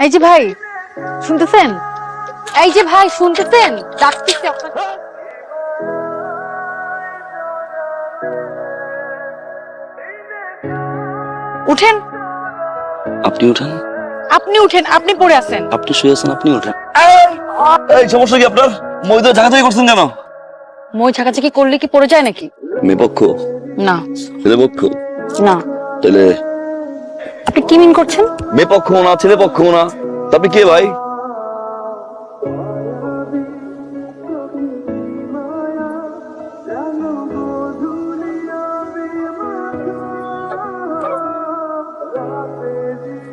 এই যে ভাই শুনতেছেন? এই যে ভাই শুনতেছেন? ডাকতেছি আপনাকে। উঠেন। আপনি উঠেন। আপনি উঠেন আপনি পড়ে আছেন। আপনি শুয়ে আছেন আপনি উঠেন। এই সমস্যা কি আপনার? মই তো ঝাঁকাঝাঁকি করছেন কেন? মই ঝাঁকাঝাঁকি করলে কি পড়ে যায় নাকি? মেয়ে পক্ষ? না। ছেলে না। তাহলে আপনি কি মিন করছেন? মেয়ে পক্ষ না ছেলে পক্ষ না। তা আপনি কে ভাই?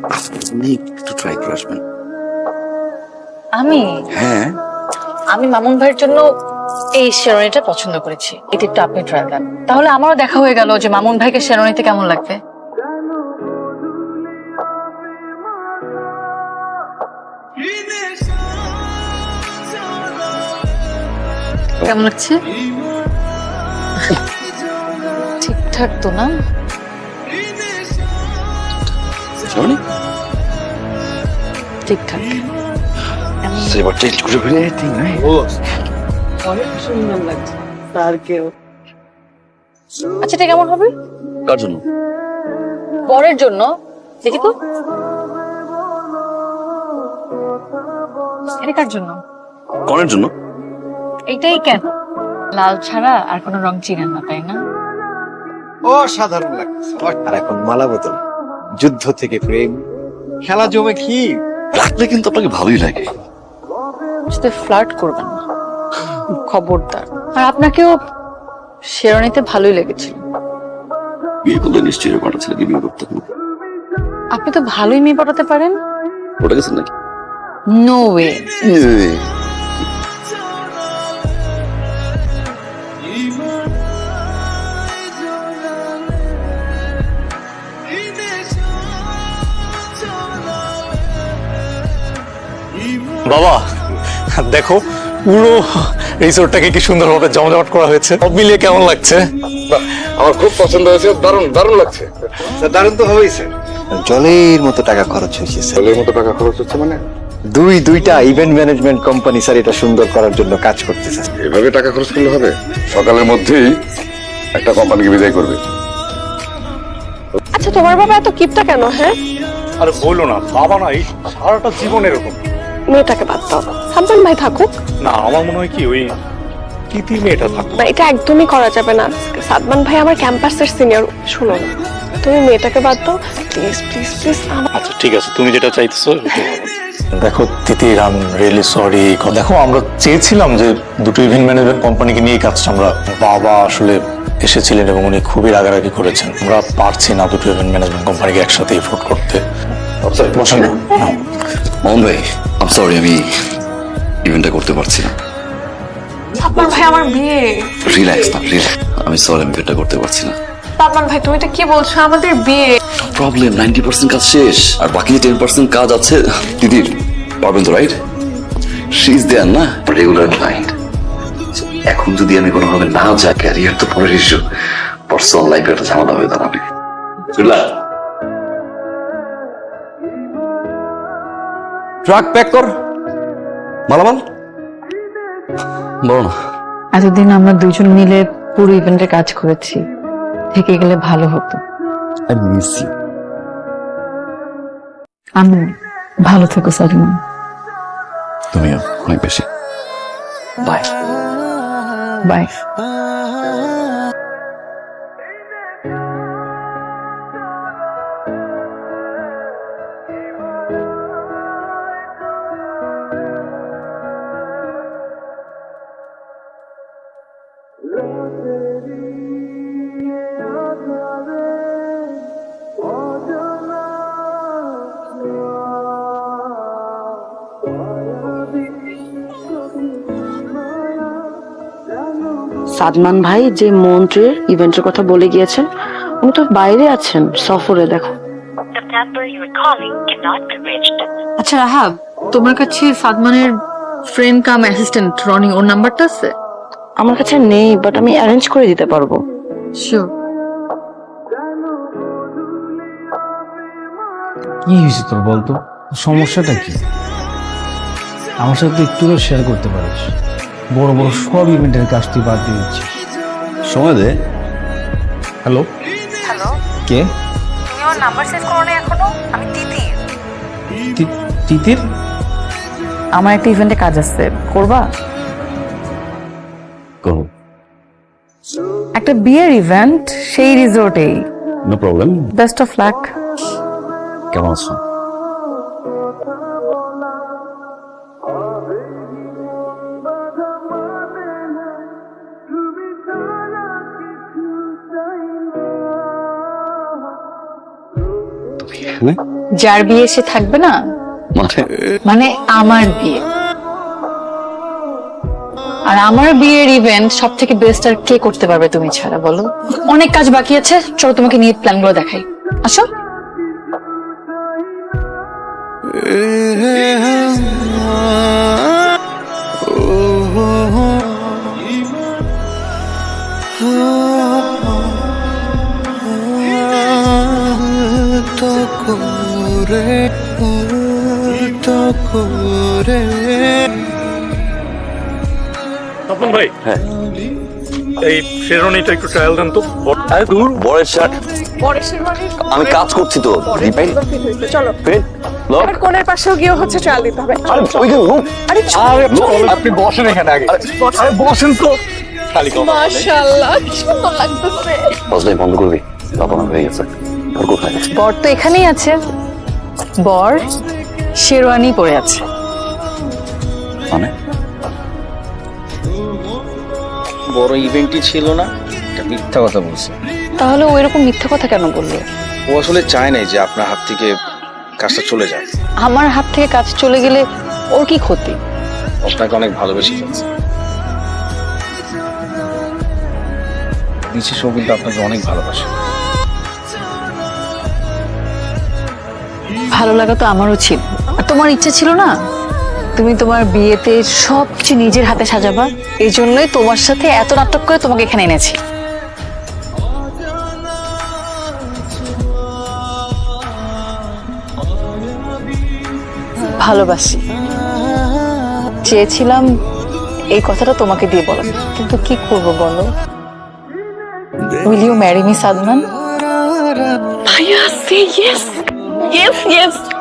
আপনি একটু ট্রাই করে আসবেন। আমি? হ্যাঁ। আমি মামুন ভাইয়ের জন্য এই শেরওয়ানিটা পছন্দ করেছি। এটা একটু আপনি ট্রাই দেন তাহলে আমারও দেখা হয়ে গেল যে মামুন ভাইকে শেরওয়ানিতে কেমন লাগবে? কেমন লাগছে? ঠিকঠাক তো না? ঠিকঠাক। সেবার চেঞ্জ করে ফেলে এদিন নাই। অনেক সুন্দর লাগছে স্যারকেও আচ্ছা এটা কেমন হবে? কার জন্য? বরের জন্য। দেখি তো। এটা কার জন্য? কনের জন্য? এইটাই কেন? লাল ছাড়া আর কোনো রং চিনেন না তাই না? অসাধারণ লাগছে আর এখন মালা বদল যুদ্ধ থেকে প্রেম। খেলা জমে কি রাখলে কিন্তু আপনাকে ভালোই লাগে। সাথে ফ্লার্ট করবেন না। খবরদার। আর আপনাকেও শেরনিতে ভালোই লেগেছিল। বিয়ে করলে নিশ্চয়ই বিয়ে করতে আপনি তো ভালোই মেয়ে পটাতে পারেন। ওটা গেছেন নাকি? নো ওয়ে বাবা দেখো পুরো রিসোর্টটাকে কি সুন্দরভাবে জমজমাট করা হয়েছে। সব মিলিয়ে কেমন লাগছে? আমার খুব পছন্দ হয়েছে দারুণ দারুণ লাগছে। দারুণ তো হবেই স্যার। জলের মতো টাকা খরচ হয়েছে স্যার। ছেলের মতো টাকা খরচ হচ্ছে মানে? দুই দুইটা ইভেন্ট ম্যানেজমেন্ট কোম্পানি স্যার এটা সুন্দর করার জন্য কাজ করতেছে। এভাবে টাকা খরচ করলে হবে? সকালের মধ্যেই একটা কোম্পানিকে বিদায় করবে। আচ্ছা তোমার বাবা এত কিপটা কেন হ্যাঁ? আরে বলল না বাবা না এই সারাটা জীবন এরকম। মেয়েটাকে বাদ দাও। সাবধান ভাই থাকুক। না আমার মনে হয় কি ওই তিথি মেয়েটা থাকবে না এটা একদমই করা যাবে না। সাদমান ভাই আমার ক্যাম্পাসের সিনিয়র শোনো না। তুমি মেয়েটাকে বাদ দাও। প্লিজ প্লিজ প্লিজ আচ্ছা ঠিক আছে তুমি যেটা চাইতেছো দেখো তিথি আই রিয়েলি সরি দেখো আমরা চেয়েছিলাম যে দুটো ইভেন্ট ম্যানেজমেন্ট কোম্পানিকে নিয়ে কাজটা। আমরা বাবা আসলে এসেছিলেন এবং উনি খুবই রাগারাগি করেছেন। আমরা পারছি না দুটো ইভেন্ট ম্যানেজমেন্ট কোম্পানিকে একসাথে এফোর্ড করতে। বসেন না। মোহন ভাই আম সরি আমি ইভেন্টটা করতে পারছি না। ভাই আমার বিয়ে রিল্যাক্স না রিল্যাক্স আমি সরি আমি ইভেন্টটা করতে পারছি না। সাদমান ভাই তুমি এটা কি বলছো? আমাদের বিয়ে। প্রবলেম নাইনটি পার্সেন্ট কাজ শেষ। আর বাকি যে টেন পার্সেন্ট কাজ আছে দিদির পারবেন তো রাইট শি ইজ দেয়ার না? রেগুলার ক্লায়েন্ট এখন যদি আমি কোনোভাবে না যাই ক্যারিয়ার তো পরের ইস্যু পার্সোনাল লাইফে একটা ঝামেলা হয়ে দাঁড়াবে। বুঝলা ট্রাক প্যাক কর। মালামাল? বলো না। এতদিন আমরা দুজন মিলে পুরো ইভেন্টে কাজ করেছি। থেকে গেলে ভালো হতো। আই মিস ইউ আমি ভালো থেকো সালমান তুমিও। অনেক বেশি। বাই বাই সাদমান ভাই যে মন্ত্রীর ইভেন্টের কথা বলে গিয়েছেন উনি তো বাইরে আছেন সফরে দেখো. আচ্ছা রাহাব তোমার কাছে সাদমানের ফ্রেন্ড কাম অ্যাসিস্ট্যান্ট রনি ওর নাম্বারটা আছে? আমার কাছে নেই বাট আমি অ্যারেঞ্জ করে দিতে পারব। শিওর কি হয়েছে তোর বলতো? সমস্যাটা কি? আমার সাথে একটু শেয়ার করতে পারিস? বড় বড় সব ইভেন্টের কাজ তুই বাদ দিয়ে দিচ্ছিস সময় দে। হ্যালো? হ্যালো? কে? তুমি আমার নাম্বার সেভ করো না এখনও? আমি তিতির। তিতির? আমার একটা ইভেন্টে কাজ আছে। করবা? করো। একটা বিয়ের ইভেন্ট সেই রিসোর্টেই। No problem best of luck কেমন আছো? এখানে যার বিয়ে সে থাকবে না? মানে মানে আমার বিয়ে। আর আমার বিয়ের ইভেন্ট সব থেকে বেস্ট আর কে করতে পারবে তুমি ছাড়া বলো? অনেক কাজ বাকি আছে চলো তোমাকে নিয়ে প্ল্যানগুলো দেখাই। আসো। তপন ভাই হ্যাঁ। এই শেরওয়ানিটা একটু ট্রায়াল দেন তো। আরে দূর বড়ের শার্ট। আমি কাজ করছি তো। রিপাইন চলো। পেন লক কোণের পাশেও গিয়ে হচ্ছে ট্রায়াল দিতে হবে। আরে ওই যে লোক আরে আপনি বসেন এখানে আগে। আরে বসেন। তো। মাশাআল্লাহ কি সুন্দর লাগতেছে। বসলে বন্ধ করবি? হয়ে গেছে। আর বর তো এখানেই আছে। বর শেরওয়ানি পরে আছে। মানে? বড় ইভেন্টই ছিল না এটা মিথ্যা কথা বলছে। তাহলে ও এরকম মিথ্যা কথা কেন বলল? ও আসলে চায় নাই যে আপনার হাত থেকে কাজটা চলে যায় আমার হাত থেকে কাজ চলে গেলে ওর কি ক্ষতি? আপনাকে অনেক ভালোবেসে ফেলছে। নিশ্চিত ও আপনাকে অনেক ভালোবাসে। ভালো লাগা তো আমারও ছিল। আর তোমার ইচ্ছা ছিল না? তুমি তোমার বিয়েতে সবকিছু নিজের হাতে সাজাবা। এই জন্যই তোমার সাথে এত নাটক করে তোমাকে এখানে এনেছি। ভালোবাসি। চেয়েছিলাম এই কথাটা তোমাকে দিয়ে বলো কিন্তু কি করব বলো? Will you marry me Sadman? ভাইয়া সে ইয়েস yes, yes.